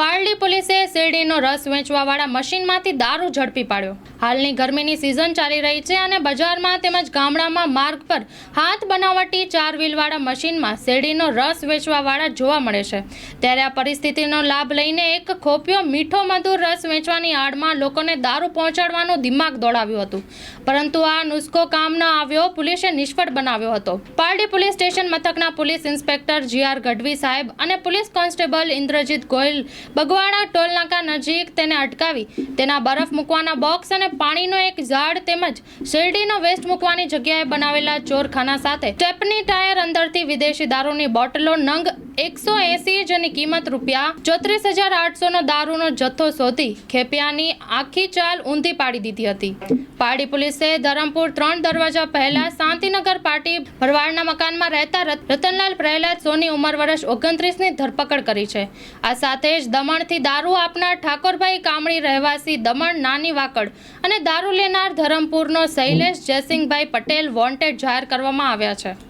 પારડી પોલીસે શેરડીનો રસ વેચવાવાળા મશીનમાંથી દારૂ ઝડપી પાડ્યો. હાલની ગરમીની સિઝન ચાલી રહી છે અને બજારમાં તેમજ ગામડામાં માર્ગ પર હાથ બનાવટી ચાર વ્હીલવાળા મશીનમાં શેરડીનો રસ વેચવાવાળા જોવા મળે છે. ત્યારે આ પરિસ્થિતિનો લાભ લઈને એક ખોપિયો મીઠો મધુર રસ વેચવાની આડમાં લોકોને દારૂ પહોંચાડવાનું દિમાગ દોડાવ્યું હતું. પરંતુ આ નુસ્ખો કામ ન આવ્યો, પોલીસે નિષ્ફળ બનાવ્યો હતો. પારડી પોલીસ સ્ટેશન મથકના police inspector G R Gadhvi સાહેબ અને પોલીસ કોન્સ્ટેબલ ઇન્દ્રજીત ગોયલ બગવાડા ટોલનાકા નજીક તેને અટકાવી, તેના બરફ મૂકવાના બોક્સ અને પાણીનો એક ઝાડ તેમજ શેરડીનો વેસ્ટ મૂકવાની જગ્યાએ બનાવેલા ચોરખાના સાથે. સ્ટેપની ટાયર અંદરથી વિદેશી દારૂની બોટલો નંગ એકસો એસી જેની કિંમત રૂપિયા ચોત્રીસ હજાર આઠસોનો દારૂનો જથ્થો શોધી ખેપિયાની આખી ચાલ ઊંધી પાડી દીધી હતી. પાડી પોલીસે ધરમપુર ત્રણ દરવાજા પહેલા શાંતિનગર પાર્ટી ભરવાડના મકાનમાં રહેતા રત- રતનલાલ પ્રહલાદ સોની ઉંમર વર્ષ ઓગણત્રીસની ધરપકડ કરી છે. આ સાથે જ દમણથી દારૂ આપનાર ઠાકોરભાઈ કામળી રહેવાસી દમણ નાની વાકડ અને દારૂ લેનાર ધરમપુરનો શૈલેષ જયસિંહભાઈ પટેલ વોન્ટેડ જાહેર કરવામાં આવ્યા છે.